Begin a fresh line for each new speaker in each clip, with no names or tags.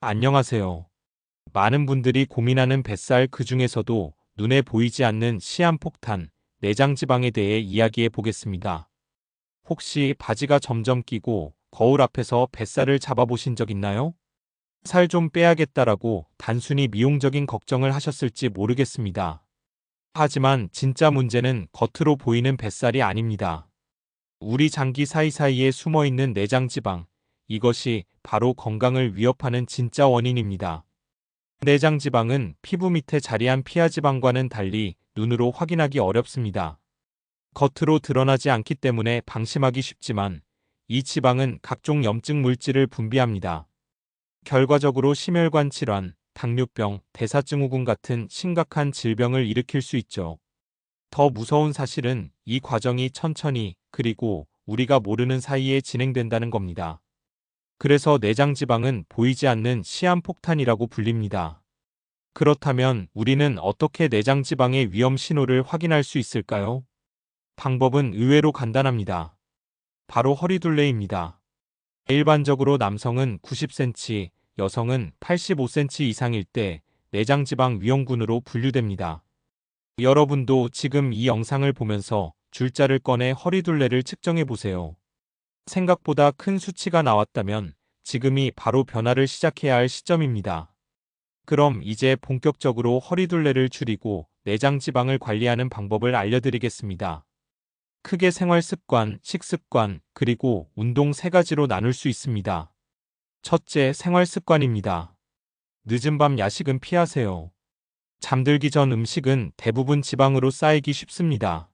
안녕하세요. 많은 분들이 고민하는 뱃살 그 중에서도 눈에 보이지 않는 시한폭탄, 내장지방에 대해 이야기해 보겠습니다. 혹시 바지가 점점 끼고 거울 앞에서 뱃살을 잡아보신 적 있나요? 살 좀 빼야겠다라고 단순히 미용적인 걱정을 하셨을지 모르겠습니다. 하지만 진짜 문제는 겉으로 보이는 뱃살이 아닙니다. 우리 장기 사이사이에 숨어 있는 내장지방, 이것이 바로 건강을 위협하는 진짜 원인입니다. 내장 지방은 피부 밑에 자리한 피하 지방과는 달리 눈으로 확인하기 어렵습니다. 겉으로 드러나지 않기 때문에 방심하기 쉽지만 이 지방은 각종 염증 물질을 분비합니다. 결과적으로 심혈관 질환, 당뇨병, 대사증후군 같은 심각한 질병을 일으킬 수 있죠. 더 무서운 사실은 이 과정이 천천히 그리고 우리가 모르는 사이에 진행된다는 겁니다. 그래서 내장 지방은 보이지 않는 시한폭탄이라고 불립니다. 그렇다면 우리는 어떻게 내장 지방의 위험 신호를 확인할 수 있을까요? 방법은 의외로 간단합니다. 바로 허리둘레입니다. 일반적으로 남성은 90cm, 여성은 85cm 이상일 때 내장 지방 위험군으로 분류됩니다. 여러분도 지금 이 영상을 보면서 줄자를 꺼내 허리둘레를 측정해 보세요. 생각보다 큰 수치가 나왔다면 지금이 바로 변화를 시작해야 할 시점입니다. 그럼 이제 본격적으로 허리둘레를 줄이고 내장 지방을 관리하는 방법을 알려드리겠습니다. 크게 생활 습관, 식습관, 그리고 운동 세 가지로 나눌 수 있습니다. 첫째, 생활 습관입니다. 늦은 밤 야식은 피하세요. 잠들기 전 음식은 대부분 지방으로 쌓이기 쉽습니다.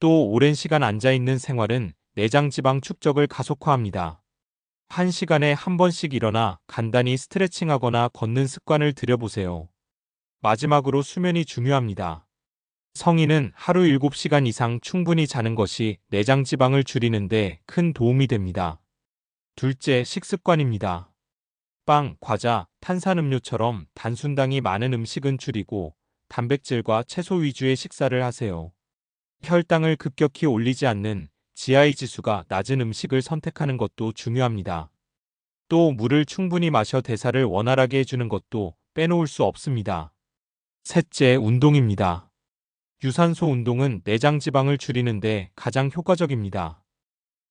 또 오랜 시간 앉아있는 생활은 내장 지방 축적을 가속화합니다. 한 시간에 한 번씩 일어나 간단히 스트레칭하거나 걷는 습관을 들여보세요. 마지막으로 수면이 중요합니다. 성인은 하루 7시간 이상 충분히 자는 것이 내장 지방을 줄이는데 큰 도움이 됩니다. 둘째, 식습관입니다. 빵, 과자, 탄산음료처럼 단순당이 많은 음식은 줄이고 단백질과 채소 위주의 식사를 하세요. 혈당을 급격히 올리지 않는 GI 지수가 낮은 음식을 선택하는 것도 중요합니다. 또 물을 충분히 마셔 대사를 원활하게 해주는 것도 빼놓을 수 없습니다. 셋째, 운동입니다. 유산소 운동은 내장 지방을 줄이는데 가장 효과적입니다.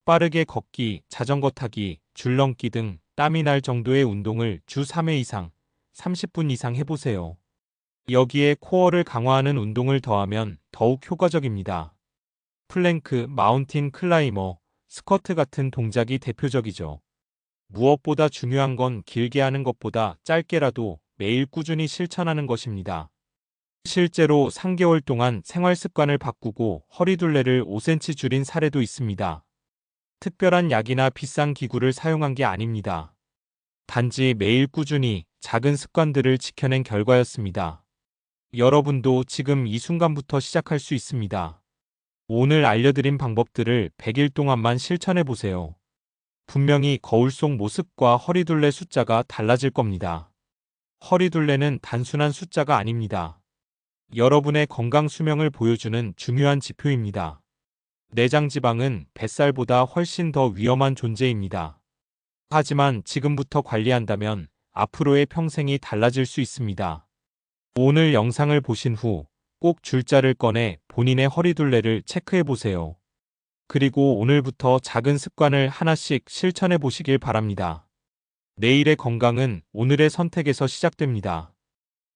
빠르게 걷기, 자전거 타기, 줄넘기 등 땀이 날 정도의 운동을 주 3회 이상, 30분 이상 해보세요. 여기에 코어를 강화하는 운동을 더하면 더욱 효과적입니다. 플랭크, 마운틴 클라이머, 스쿼트 같은 동작이 대표적이죠. 무엇보다 중요한 건 길게 하는 것보다 짧게라도 매일 꾸준히 실천하는 것입니다. 실제로 3개월 동안 생활 습관을 바꾸고 허리둘레를 5cm 줄인 사례도 있습니다. 특별한 약이나 비싼 기구를 사용한 게 아닙니다. 단지 매일 꾸준히 작은 습관들을 지켜낸 결과였습니다. 여러분도 지금 이 순간부터 시작할 수 있습니다. 오늘 알려드린 방법들을 100일 동안만 실천해 보세요. 분명히 거울 속 모습과 허리둘레 숫자가 달라질 겁니다. 허리둘레는 단순한 숫자가 아닙니다. 여러분의 건강 수명을 보여주는 중요한 지표입니다. 내장 지방은 뱃살보다 훨씬 더 위험한 존재입니다. 하지만 지금부터 관리한다면 앞으로의 평생이 달라질 수 있습니다. 오늘 영상을 보신 후 꼭 줄자를 꺼내 본인의 허리둘레를 체크해 보세요. 그리고 오늘부터 작은 습관을 하나씩 실천해 보시길 바랍니다. 내일의 건강은 오늘의 선택에서 시작됩니다.